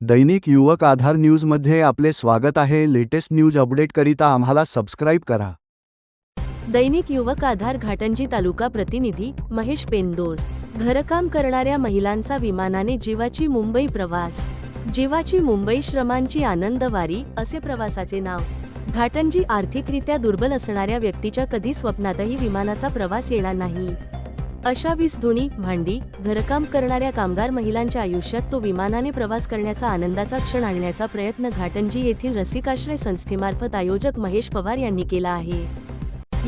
दैनिक युवक आधार न्यूजमध्ये आपले स्वागत आहे. लेटेस्ट न्यूज अपडेटकरिता आम्हाला सबस्क्राईब करा. दैनिक युवक आधार घाटंजी तालुका प्रतिनिधी महेश पेंदोर. घरकाम करणाऱ्या महिलांचा विमानाने जीवाची मुंबई प्रवास. जीवाची मुंबई श्रमांची आनंदवारी असे प्रवासाचे नाव. घाटंजी आर्थिकरित्या दुर्बल असणाऱ्या व्यक्तीच्या कधी स्वप्नातही विमानाचा प्रवास येणार नाही. अशा वीस धुणी भांडी घरकाम करणाऱ्या कामगार महिलांच्या आयुष्यात तो विमानाने प्रवास करण्याचा आनंदाचा क्षण आणण्याचा प्रयत्न घाटंजी येथील रसिकाश्रय संस्थेमार्फत आयोजक महेश पवार यांनी केला आहे.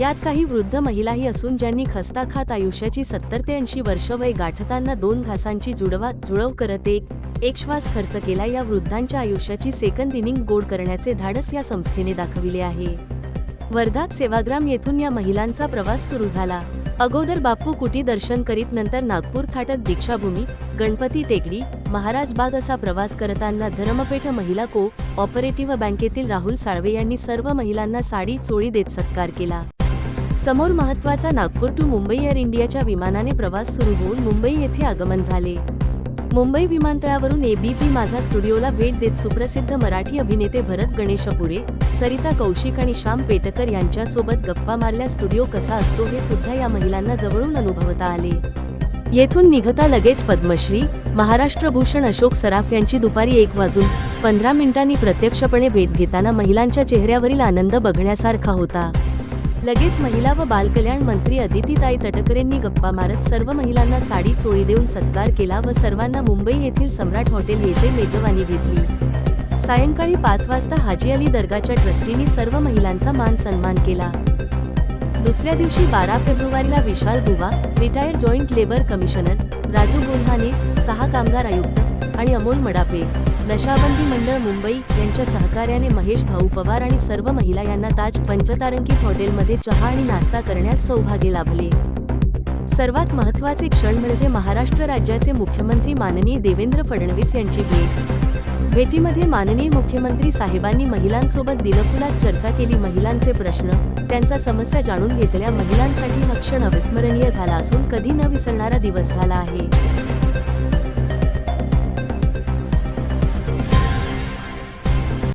यात काही वृद्ध महिलाही असून ज्यांनी खस्ता खात आयुष्याची सत्तर ते ऐंशी वर्ष वय गाठताना दोन घासांची जुडवा जुळव करत एक एक श्वास खर्च केला या वृद्धांच्या आयुष्याची सेकंद इनिंग गोड करण्याचे धाडस या संस्थेने दाखविले आहे. वर्धात सेवाग्राम येथून या महिलांचा प्रवास सुरू झाला. अगोदर बाप्पू कुटी दर्शन करीत नंतर नागपूर थाटत दीक्षाभूमी गणपती टेकडी महाराज बाग असा प्रवास करताना धर्मपेठ महिला को ऑपरेटिव्ह बँकेतील राहुल साळवे यांनी सर्व महिलांना साडी चोळी देत सत्कार केला. समोर महत्त्वाचा नागपूर टू मुंबई एअर इंडियाच्या विमानाने प्रवास सुरू होऊन मुंबई येथे आगमन झाले. मुंबई विमानतळावरून एबीपी माझा स्टुडिओला भेट देत सुप्रसिद्ध मराठी अभिनेते भरत गणेशपुरे सरिता कौशिक आणि श्याम पेटकर यांच्यासोबत गप्पा मारल्या स्टुडिओ कसा असतो हे सुद्धा या महिलांना जवळून अनुभवता आले. येथून निघता लगेच पद्मश्री महाराष्ट्र भूषण अशोक सराफ यांची दुपारी एक वाजून पंधरा मिनिटांनी प्रत्यक्षपणे भेट घेताना महिलांच्या चेहऱ्यावरील आनंद बघण्यासारखा होता. लगेच महिला व बालकल्याण मंत्री अदितीताई तटकरेंनी गप्पा मारत सर्व महिलांना साडी चोळी देऊन सत्कार केला व सर्वांना मुंबई येथील सम्राट हॉटेल येथे मेजवानी घेतली. सायंकाळी पाच वाजता हाजी अली दर्गाच्या ट्रस्टींनी सर्व महिलांचा मान सन्मान केला. दुसऱ्या दिवशी बारा फेब्रुवारीला Vishal Buva retired joint labour commissioner Raju Gulhane सहा कामगार आयुक्त आणि अमोल मडापे नशाबंदी मंडळ मुंबई यांच्या सहकार्याने महेश भाऊ पवार आणि सर्व महिला यांना ताज पंचतारंकित हॉटेलमध्ये चहा आणि नाश्ता करण्यास सौभाग्य लाभले. सर्वात महत्त्वाचे क्षण म्हणजे महाराष्ट्र राज्याचे मुख्यमंत्री माननीय देवेंद्र फडणवीस यांची भेट. भेटीमध्ये माननीय मुख्यमंत्री साहेबांनी महिलांसोबत दिलखुलास चर्चा केली महिलांचे प्रश्न त्यांचा समस्या जाणून घेतल्या महिलांसाठी हा क्षण अविस्मरणीय झाला असून कधी न विसरणारा दिवस झाला आहे.